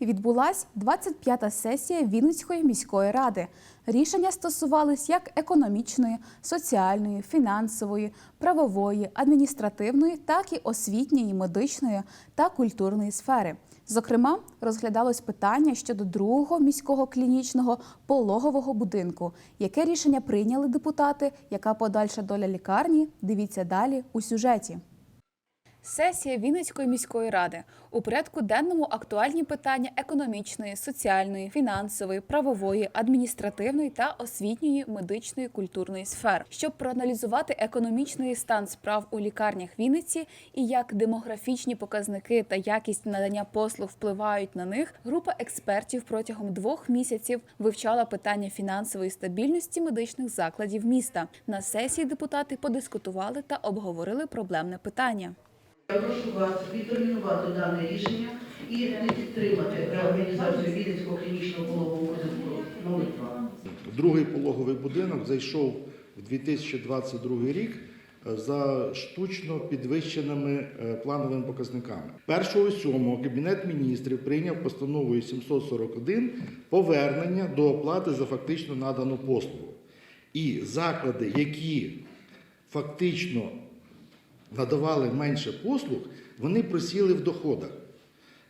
Відбулась 25-та сесія Вінницької міської ради. Рішення стосувались як економічної, соціальної, фінансової, правової, адміністративної, так і освітньої, медичної та культурної сфери. Зокрема, розглядалось питання щодо другого міського клінічного пологового будинку. Яке рішення прийняли депутати? Яка подальша доля лікарні? Дивіться далі у сюжеті. Сесія Вінницької міської ради у порядку денному актуальні питання економічної, соціальної, фінансової, правової, адміністративної та освітньої, медичної, культурної сфер, щоб проаналізувати економічний стан справ у лікарнях Вінниці і як демографічні показники та якість надання послуг впливають на них. Група експертів протягом двох місяців вивчала питання фінансової стабільності медичних закладів міста. На сесії депутати подискутували та обговорили проблемне питання. Я прошу вас відтермінувати дане рішення і не підтримати реорганізацію Вінницького клінічного пологового будинку номер 2. Другий пологовий будинок зайшов в 2022 рік е, за штучно підвищеними е, плановими показниками. 1.7 Кабінет міністрів прийняв постановою 741 повернення до оплати за фактично надану послугу. І заклади, які фактично надавали менше послуг, вони просіли в доходах.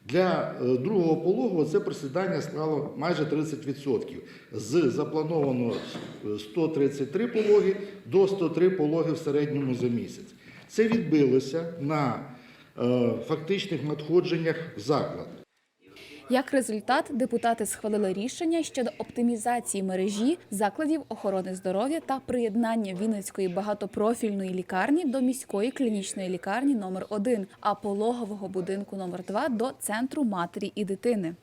Для е, другого пологового це просідання склало майже 30%. З запланованого е, 133 пологи до 103 пологи в середньому за місяць. Це відбилося на е, фактичних надходженнях в заклад. Як результат, депутати схвалили рішення щодо оптимізації мережі закладів охорони здоров'я та приєднання Вінницької багатопрофільної лікарні до міської клінічної лікарні номер 1 а пологового будинку номер 2 до центру матері і дитини.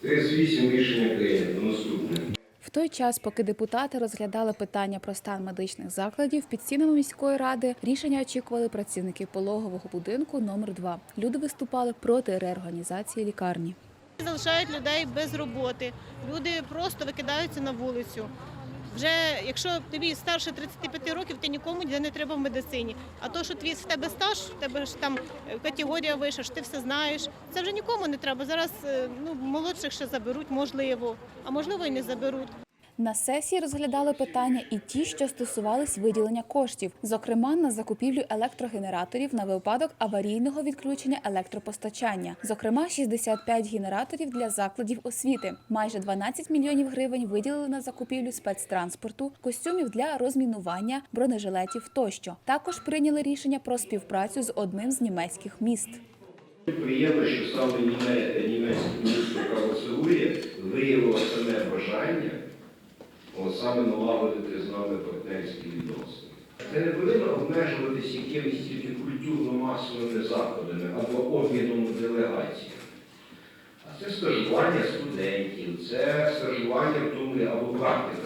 38 рішення прийнято. Наступне. Той час, поки депутати розглядали питання про стан медичних закладів під стінами міської ради, рішення очікували працівники пологового будинку номер 2 Люди виступали проти реорганізації лікарні. залишають людей без роботи. Люди просто викидаються на вулицю. Вже якщо тобі старше 35 років, ти нікому не треба в медицині. А то, що твій в тебе стаж, в тебе ж там категорія вища, що ти все знаєш. Це вже нікому не треба. Зараз е, ну молодших ще заберуть, можливо, а можливо і не заберуть. На сесії розглядали питання і ті, що стосувались виділення коштів, зокрема на закупівлю електрогенераторів на випадок аварійного відключення електропостачання, зокрема 65 генераторів для закладів освіти. Майже 12 мільйонів гривень виділили на закупівлю спецтранспорту, костюмів для розмінування, бронежилетів тощо. Також прийняли рішення про співпрацю з одним з німецьких міст. Приємно, що саме німе- німецьке місто Карлсрує виявило саме бажання от саме налагодити з нами партнерські відносини. Це не повинно обмежуватися якимись тільки культурно-масовими заходами або обміном делегацій. А це стажування студентів, це стажування в тому або практика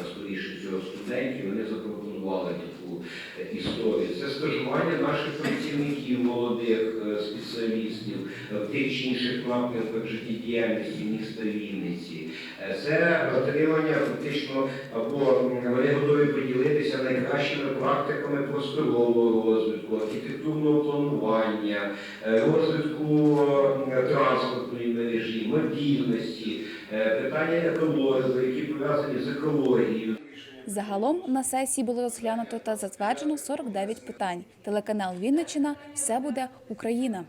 Це стажування наших працівників, молодих е, спеціалістів е, в тих чи інших напрямках життєдіяльності міста Вінниці. Е, Це отримання фактично або вони готові поділитися найкращими практиками просторового розвитку, архітектурного планування, е, розвитку е, транспортної мережі, мобільності, е, питання екології, які пов'язані з екологією. Загалом на сесії було розглянуто та затверджено 49 питань. Телеканал Вінничина все буде Україна.